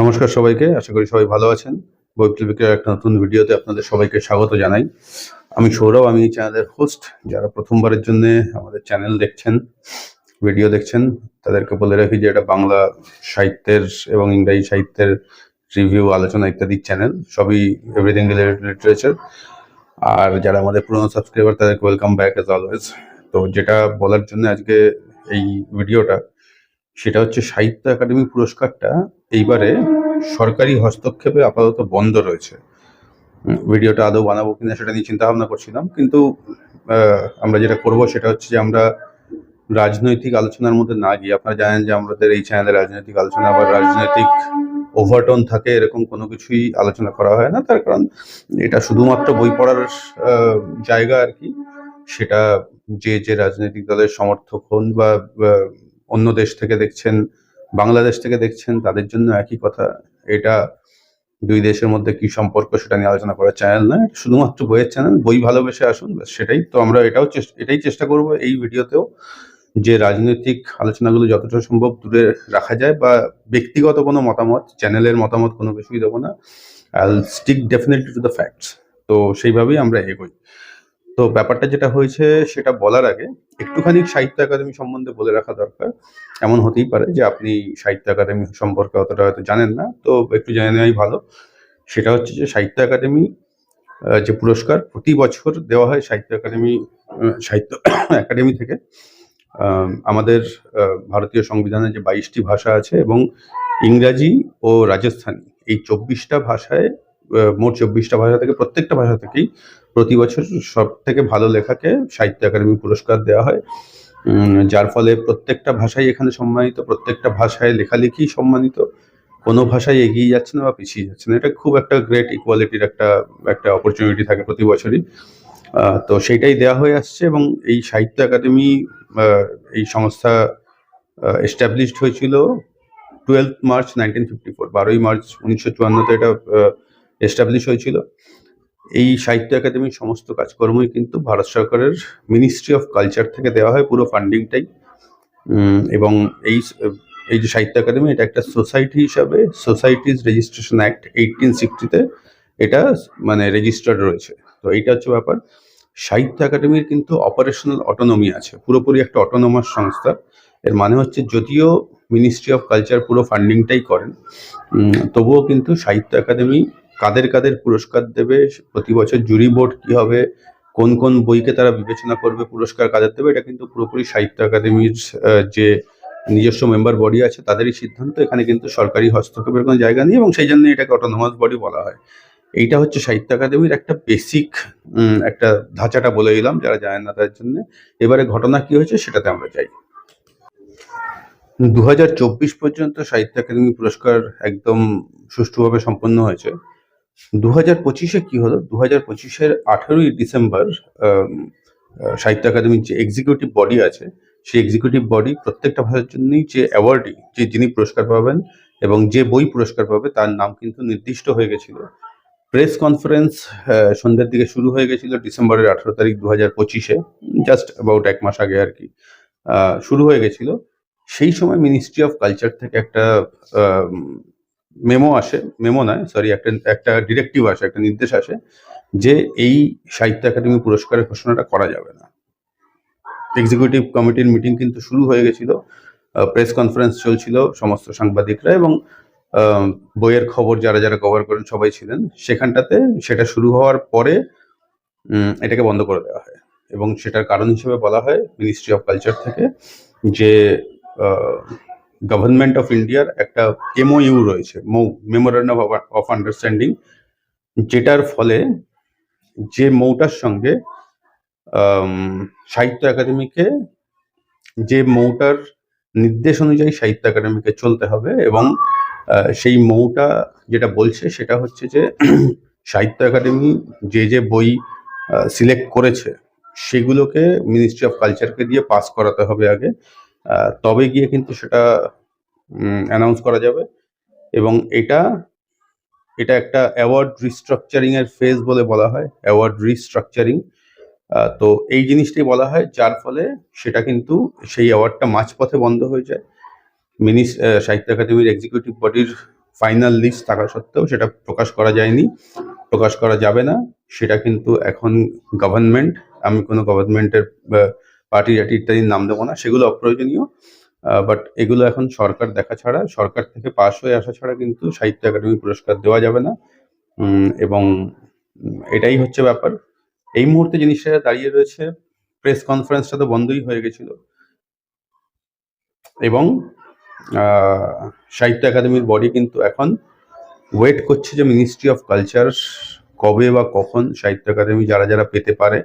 নমস্কার সবাইকে, আশা করি সবাই ভালো আছেন। বৈপ্লবিকের একটা নতুন ভিডিওতে আপনাদের সবাইকে স্বাগত জানাই। আমি সৌরভ, আমি চ্যানেলের হোস্ট যারা প্রথমবারের জন্য আমাদের চ্যানেল দেখছেন ভিডিও দেখছেন, তাদেরকে বলে রাখি যে এটা বাংলা সাহিত্যের এবং ইংরাজি সাহিত্যের রিভিউ আলোচনা ইত্যাদি চ্যানেল সবই এভরিথিং রিলেটেড লিটারেচার আর যারা আমাদের পুরনো সাবস্ক্রাইবার তাদেরকে ওয়েলকাম ব্যাক এজ অলওয়েজ তো যেটা বলার জন্য আজকে এই ভিডিওটা সেটা হচ্ছে সাহিত্য একাডেমি পুরস্কারটা এইবারে সরকারি হস্তক্ষেপে আপাতত বন্ধ রয়েছে। ভিডিওটা আদৌ বানাবো কিনা সেটা নিয়ে চিন্তা ভাবনা করছিলাম, কিন্তু আমরা যেটা করব সেটা হচ্ছে যে আমরা রাজনৈতিক আলোচনার মধ্যে না গিয়ে, আপনারা জানেন যে আমাদের এই চ্যানেলে রাজনৈতিক আলোচনা বা রাজনৈতিক ওভারটোন থাকে, এরকম কোনো কিছুই আলোচনা করা হয় না। তার কারণ এটা শুধুমাত্র বই পড়ার জায়গা আর কি, সেটা যে যে রাজনৈতিক দলের সমর্থক হন বা অন্য দেশ থেকে দেখছেন বাংলাদেশ থেকে দেখছেন, তাদের জন্য একই কথা। এটা দুই দেশের মধ্যে কি সম্পর্ক সেটা নিয়ে আলোচনা করার চ্যানেল এটা শুধুমাত্র বইয়ের চ্যানেল বই ভালোবেসে আসুন সেটাই তো আমরা এটাও এটাই চেষ্টা করব এই ভিডিওতেও যে রাজনৈতিক আলোচনাগুলো যতটা সম্ভব দূরে রাখা যায় বা ব্যক্তিগত কোনো মতামত চ্যানেলের মতামত কোনো কিছুই দেবো না। I stick definitely to the facts তো সেইভাবেই আমরা এগোই। তো ব্যাপারটা যেটা হয়েছে, সেটা বলার আগে একটুখানি সাহিত্য একাডেমি সম্বন্ধে বলে রাখা দরকার। এমন হতেই পারে যে আপনি সাহিত্য একাডেমি সম্পর্কে অতটা হয়তো জানেন না, তো একটু জেনে নেওয়াই ভালো। সেটা হচ্ছে যে সাহিত্য একাডেমি যে পুরস্কার প্রতি বছর দেওয়া হয় সাহিত্য একাডেমি সাহিত্য একাডেমি থেকে আমাদের ভারতীয় সংবিধানে যে বাইশটি ভাষা আছে এবং ইংরাজি ও রাজস্থানী, এই চব্বিশটা ভাষায় মোট চব্বিশটা ভাষা থেকে প্রত্যেকটা ভাষা থেকেই প্রতি বছর সব থেকে ভালো লেখাকে সাহিত্য একাডেমি পুরস্কার দেওয়া হয়। যার ফলে প্রত্যেকটা ভাষাই এখানে সম্মানিত, প্রত্যেকটা ভাষায় লেখালেখি সম্মানিত। কোনো ভাষায় এগিয়ে যাচ্ছে না বা পিছিয়ে যাচ্ছে না। এটা খুব একটা গ্রেট ইকুয়ালিটির একটা একটা অপরচুনিটি থাকে প্রতি বছরই। তো সেইটাই দেওয়া হয়ে আসছে এবং এই সাহিত্য একাডেমি এই সংস্থা এস্টাবলিশড হয়েছিল twelve March nineteen fifty four বারোই মার্চ উনিশশো চুয়ান্নতে এটা এস্টাবলিশ হয়েছিল। এই সাহিত্য একাডেমির সমস্ত কাজকর্মই কিন্তু ভারত সরকারের মিনিস্ট্রি অফ কালচার থেকে দেওয়া হয়, পুরো ফান্ডিংটাই এবং এই এই যে সাহিত্য একাডেমি, এটা একটা সোসাইটি হিসাবে সোসাইটিজ রেজিস্ট্রেশন অ্যাক্ট এইটিন সিক্সটিতে এটা মানে রেজিস্টার্ড রয়েছে। তো এইটা হচ্ছে ব্যাপার। সাহিত্য একাডেমির কিন্তু অপারেশনাল অটোনমি আছে, পুরোপুরি একটা অটোনমাস সংস্থা। এর মানে হচ্ছে যদিও মিনিস্ট্রি অফ কালচার পুরো ফান্ডিংটাই করেন তবুও কিন্তু সাহিত্য একাডেমি কাদের কাদের পুরস্কার দেবে? প্রতি বছর জুরি বোর্ড কি হবে? কোন কোন বইকে তারা বিবেচনা করবে পুরস্কার কাদের দেবে? এটা কিন্তু পুরোপুরি সাহিত্য একাডেমির যে নিজস্ব মেম্বার বডি আছে, তাদেরই সিদ্ধান্ত। এখানে কিন্তু সরকারি হস্তক্ষেপের কোনো জায়গা নেই এবং সেই জন্য এটাকে অটোনমাস বডি বলা হয়। এইটা হচ্ছে সাহিত্য একাডেমির একটা বেসিক একটা ধাঁচাটা বলে দিলাম যারা জানেন না তাদের জন্য। এবারে ঘটনা কি হয়েছে সেটাতে আমরা যাই। দু হাজার চব্বিশ পর্যন্ত সাহিত্য একাডেমি পুরস্কার একদম সুষ্ঠুভাবে সম্পন্ন হয়েছে। দু হাজার পঁচিশে কি হলো? দু হাজার পঁচিশের আঠেরোই ডিসেম্বর সাহিত্য একাডেমির যে এক্সিকিউটিভ বডি আছে, সেই এক্সিকিউটিভ বডি প্রত্যেকটা ভাষার জন্যই যে অ্যাওয়ার্ডই যে যিনি পুরস্কার পাবেন এবং যে বই পুরস্কার পাবে, তার নাম কিন্তু নির্দিষ্ট হয়ে গেছিল। প্রেস কনফারেন্স সন্ধ্যের দিকে শুরু হয়ে গেছিল ডিসেম্বরের আঠেরো তারিখ দু হাজার পঁচিশে জাস্ট অ্যাবাউট এক মাস আগে আর কি। শুরু হয়ে গেছিল। সেই সময় মিনিস্ট্রি অফ কালচার থেকে একটা মেমো আসে, মেমো নয় সরি একটা একটা ডিরেক্টিভ আসে, একটা নির্দেশ আসে যে এই সাহিত্য একাডেমি পুরস্কারের ঘোষণাটা করা যাবে না। এক্সিকিউটিভ কমিটির মিটিং কিন্তু শুরু হয়ে গেছিল প্রেস কনফারেন্স চলছিল সমস্ত সাংবাদিকরা এবং বইয়ের খবর যারা যারা কভার করেন সবাই ছিলেন। সেখানটাতে সেটা শুরু হওয়ার পরে এটাকে বন্ধ করে দেওয়া হয় এবং সেটার কারণ হিসেবে বলা হয় মিনিস্ট্রি অফ কালচার থেকে যে গভর্নমেন্ট অফ ইন্ডিয়ার একটা এমওইউ রয়েছে, মৌ মেমোরেন্ডাম অফ আন্ডারস্ট্যান্ডিং যেটার ফলে যে মৌটার সঙ্গে সাহিত্য একাডেমিকে, যে মৌটার নির্দেশ অনুযায়ী সাহিত্য একাডেমিকে চলতে হবে এবং সেই মৌটা যেটা বলছে সেটা হচ্ছে যে, সাহিত্য একাডেমি যে যে বই সিলেক্ট করেছে, সেগুলোকে মিনিস্ট্রি অফ কালচারকে দিয়ে পাস করাতে হবে আগে। তবে গিয়ে কিন্তু সেটা অ্যানাউন্স করা যাবে। এবং এটা এটা একটা অ্যাওয়ার্ড রিস্ট্রাকচারিং এর ফেজ বলে বলা হয় অ্যাওয়ার্ড রিস্ট্রাকচারিং তো এই জিনিসটাই বলা হয়, যার ফলে সেটা কিন্তু সেই অ্যাওয়ার্ডটা মাঝপথে বন্ধ হয়ে যায়। মিনিস সাহিত্য একাডেমির এক্সিকিউটিভ বডির ফাইনাল লিস্ট থাকা সত্ত্বেও সেটা প্রকাশ করা যায়নি। প্রকাশ করা যাবে না। সেটা কিন্তু এখন গভর্নমেন্ট আমি কোনো গভর্নমেন্টের পার্টি জাটি ইত্যাদির নাম দেবো না, সেগুলো অপ্রয়োজনীয়। বাট এগুলো এখন সরকার দেখা ছাড়া, সরকার থেকে পাশ হয়ে আসা ছাড়া কিন্তু সাহিত্য একাডেমি পুরস্কার দেওয়া যাবে না। এবং এটাই হচ্ছে ব্যাপার। এই মুহূর্তে জিনিসটা দাঁড়িয়ে রয়েছে প্রেস কনফারেন্সটা তো বন্ধই হয়ে গেছিল। এবং সাহিত্য একাডেমির বডি কিন্তু এখন ওয়েট করছে যে মিনিস্ট্রি অফ কালচার কবে বা কখন সাহিত্য একাডেমি যারা যারা পেতে পারে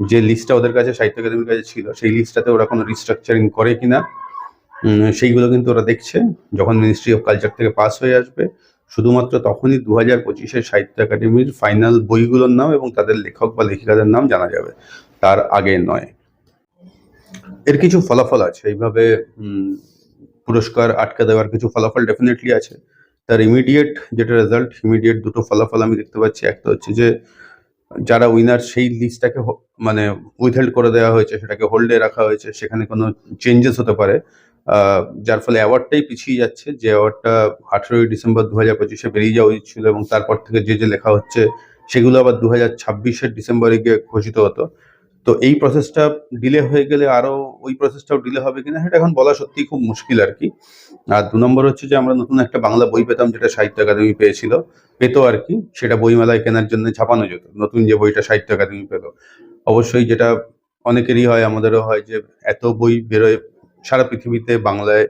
যে লিস্টটা ওদের কাছে সাহিত্য একাডেমির কাছে ছিল, সেই লিস্টটাতে ওরা কোনো রিস্ট্রাকচারিং করে কিনা সেইগুলো কিন্তু ওরা দেখছে যখন মিনিস্ট্রি অফ কালচার থেকে পাস হয়ে আসবে। শুধুমাত্র তখনই দু হাজার পঁচিশের সাহিত্য একাডেমির ফাইনাল বইগুলোর নাম এবং তাদের লেখক বা লেখিকাদের নাম জানা যাবে। তার আগে নয়। এর কিছু ফলাফল আছে। এইভাবে পুরস্কার আটকে দেওয়ার কিছু ফলাফল ডেফিনেটলি আছে। তার ইমিডিয়েট যেটা রেজাল্ট ইমিডিয়েট দুটো ফলাফল আমি দেখতে পাচ্ছি। একটা হচ্ছে যে যারা উইনার সেই লিস্টটাকে মানে উইথহেল্ড করে দেওয়া হয়েছে, সেটাকে হোল্ডে রাখা হয়েছে, সেখানে কোনো চেঞ্জেস হতে পারে। যার ফলে অ্যাওয়ার্ডটাই পিছিয়ে যাচ্ছে। যে অ্যাওয়ার্ডটা আঠেরোই ডিসেম্বর দু হাজার পঁচিশে বেরিয়ে যাওয়া উচিত ছিল এবং তারপর থেকে যে যে লেখা হচ্ছে, সেগুলো আবার দু হাজার ছাব্বিশের ডিসেম্বরে গিয়ে ঘোষিত হতো। তো এই প্রসেসটা ডিলে হয়ে গেলে আরও ওই প্রসেসটাও ডিলে হবে কিনা সেটা এখন বলা সত্যিই খুব মুশকিল আর কি। আর দু নম্বর হচ্ছে যে আমরা নতুন একটা বাংলা বই পেতাম যেটা সাহিত্য একাডেমি পেয়েছিল, পেতো আর কি। সেটা বইমেলায় কেনার জন্য ছাপানো যেত। নতুন যে বইটা সাহিত্য একাডেমি পেল। অবশ্যই যেটা অনেকেরই হয়, আমাদেরও হয় যে এত বই বেরোয় সারা পৃথিবীতে, বাংলায়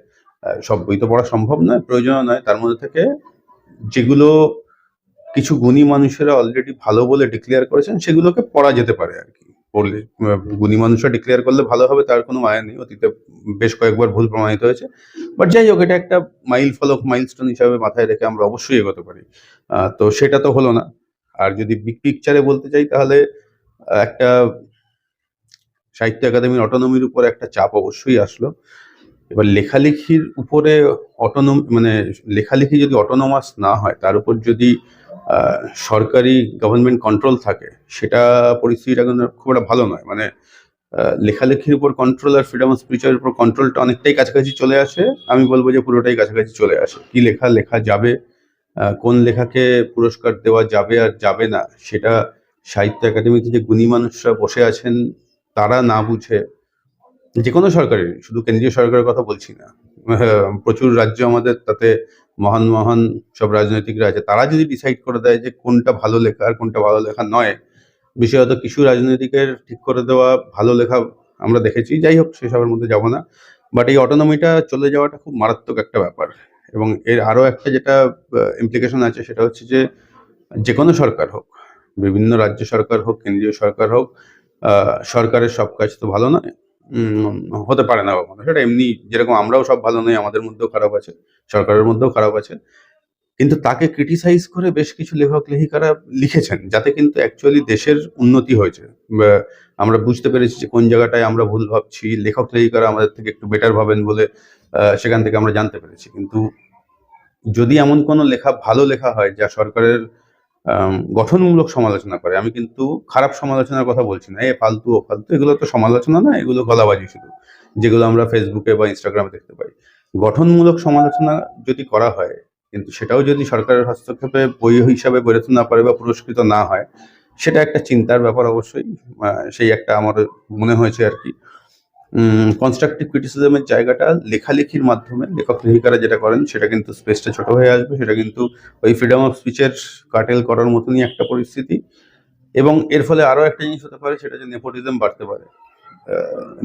সব বই তো পড়া সম্ভব নয়, প্রয়োজনও নয়। তার মধ্যে থেকে যেগুলো কিছু গুণী মানুষেরা অলরেডি ভালো বলে ডিক্লেয়ার করেছেন, সেগুলোকে পড়া যেতে পারে আর কি। পড়লে গুণী মানুষরা ডিক্লেয়ার করলে ভালো হবে, তার কোনো মানে নেই। অতীতে বেশ কয়েকবার ভুল প্রমাণিত হয়েছে। বাট যাই হোক, এটা একটা মাইল ফলক মাইলস্টোন হিসাবে মাথায় রেখে আমরা অবশ্যই এগোতে পারি। তো সেটা তো হলো না। আর যদি বিগ পিকচারে বলতে চাই, তাহলে একটা সাহিত্য একাডেমির অটোনমির উপর একটা চাপ অবশ্যই আসলো। এবার লেখালেখির উপরে অটোনম মানে লেখালেখি যদি অটোনোমাস না হয়, তার উপর যদি সরকারি গভর্নমেন্ট কন্ট্রোল থাকে, সেটা পরিস্থিতিটা কিন্তু খুব একটা ভালো নয়। মানে লেখালেখির উপর কন্ট্রোল আর ফ্রিডম অফ স্পিচের উপর কন্ট্রোলটা অনেকটাই কাছাকাছি চলে আসে। আমি বলব যে পুরোটাই কাছাকাছি চলে আসে। কি লেখা লেখা যাবে কোন লেখাকে পুরস্কার দেওয়া যাবে আর যাবে না, সেটা সাহিত্য একাডেমিতে যে গুণী মানুষরা বসে আছেন, তারা না বুঝে যে কোনো সরকারের শুধু কেন্দ্রীয় সরকারের কথা বলছি না। প্রচুর রাজ্য আমাদের তাতে মহান মহান সব রাজনৈতিকরা আছে, তারা যদি ডিসাইড করে দেয় যে কোনটা ভালো লেখা আর কোনটা ভালো লেখা নয় বিশেষত কিছু রাজনৈতিকের ঠিক করে দেওয়া ভালো লেখা আমরা দেখেছি, যাই হোক সেসবের মধ্যে যাব না। বাট এই অটোনমিটা চলে যাওয়াটা খুব মারাত্মক একটা ব্যাপার। এবং এর আরও একটা যেটা ইমপ্লিকেশন আছে সেটা হচ্ছে যে যে কোনো সরকার হোক, বিভিন্ন রাজ্য সরকার হোক, কেন্দ্রীয় সরকার হোক সরকারের সব কাজ তো ভালো নয়। হতে পারে না কখনো। সেটা এমনি যেরকম আমরাও সব ভালো নই, আমাদের মধ্যেও খারাপ আছে, সরকারের মধ্যেও খারাপ আছে। কিন্তু তাকে ক্রিটিসাইজ করে বেশ কিছু লেখক, লেখিকারা লিখেছেন, যাতে কিন্তু অ্যাকচুয়ালি দেশের উন্নতি হয়েছে। আমরা বুঝতে পেরেছি যে কোন জায়গাটায় আমরা ভুল ভাবছি, লেখক, লেখিকারা আমাদের থেকে একটু বেটার ভাবেন বলে সেখান থেকে আমরা জানতে পেরেছি। কিন্তু যদি এমন কোনো লেখা, ভালো লেখা হয় যা সরকারের গঠনমূলক সমালোচনা করে। আমি কিন্তু খারাপ সমালোচনার কথা বলছি না। এ ফালতু, ও ফালতু, এগুলো তো সমালোচনা না, এগুলো গলাবাজি শুধু, যেগুলো আমরা ফেসবুকে বা ইনস্টাগ্রামে দেখতে পাই। গঠনমূলক সমালোচনা যদি করা হয়, কিন্তু সেটাও যদি সরকারের হস্তক্ষেপে বই হিসাবে বেরোতে না পারে বা পুরস্কৃত না হয়, সেটা একটা চিন্তার ব্যাপার অবশ্যই। সেই একটা আমার মনে হয়েছে আর কি। কনস্ট্রাকটিভ ক্রিটিসিজমের জায়গাটা লেখালেখির মাধ্যমে লেখক লেখিকারা যেটা করেন সেটা কিন্তু স্পেসটা ছোট হয়ে আসবে, সেটা কিন্তু ওই ফ্রিডম অফ স্পিচের কাটেল করার মতনই একটা পরিস্থিতি। এবং এর ফলে আরও একটা জিনিস হতে পারে, সেটা যে নেপোটিজম বাড়তে পারে।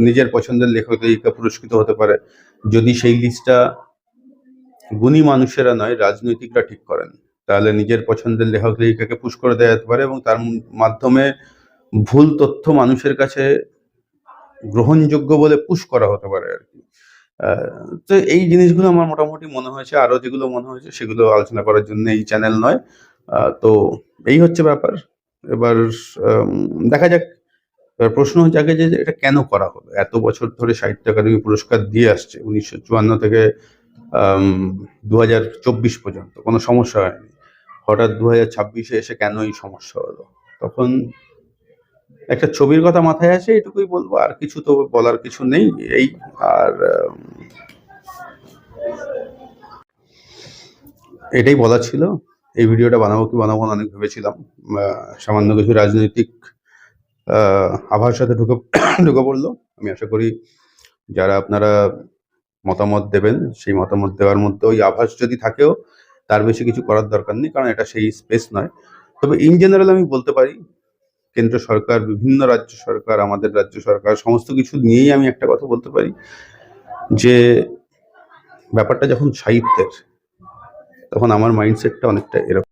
নিজের পছন্দের লেখক লেখিকা পুরস্কৃত হতে পারে। যদি সেই লিস্টটা গুণী মানুষেরা নয়, রাজনৈতিকরা ঠিক করেন, তাহলে নিজের পছন্দের লেখক লেখিকাকে পুশ করে দেওয়া যেতে পারে এবং তার মাধ্যমে ভুল তথ্য মানুষের কাছে গ্রহণযোগ্য বলে পুশ করা হতে পারে আর কি। তো এই জিনিসগুলো আমার মোটামুটি মনে হয়েছে, আরও যেগুলো মনে হয়েছে সেগুলো আলোচনা করার জন্য এই চ্যানেল নয়। তো এই হচ্ছে ব্যাপার। এবার দেখা যাক। এবার প্রশ্ন জাগে যে এটা কেন করা হলো? এত বছর ধরে সাহিত্য একাডেমি পুরস্কার দিয়ে আসছে, উনিশশো চুয়ান্ন থেকে দু হাজার চব্বিশ পর্যন্ত। কোনো সমস্যা হয়নি। হঠাৎ দু হাজার ছাব্বিশে এসে কেন এই সমস্যা হলো? তখন একটা ছবির কথা মাথায় আসে, এটুকুই বলব। আর কিছু তো বলার কিছু নেই, এই আর এটাই বলার ছিল। এই ভিডিওটা বানাবো কি বানাবো না, অনেক ভেবেছিলাম। সামান্য কিছু রাজনৈতিক আভার সাথে ঢুকে ঢুকে পড়ল। আমি আশা করি যারা আপনারা মতামত দেবেন, সেই মতামত দেওয়ার মধ্যে ওই আভাস যদি থাকেও, তার বেশি কিছু করার দরকার নেই, কারণ এটা সেই স্পেস নয়। তবে ইন জেনারেল আমি বলতে পারি কেন্দ্র সরকার, বিভিন্ন রাজ্য সরকার, আমাদের রাজ্য সরকার, সমস্ত কিছু নিয়েই আমি একটা কথা বলতে পারি যে ব্যাপারটা যখন সাহিত্যের, তখন আমার মাইন্ডসেটটা অনেকটা এরকম।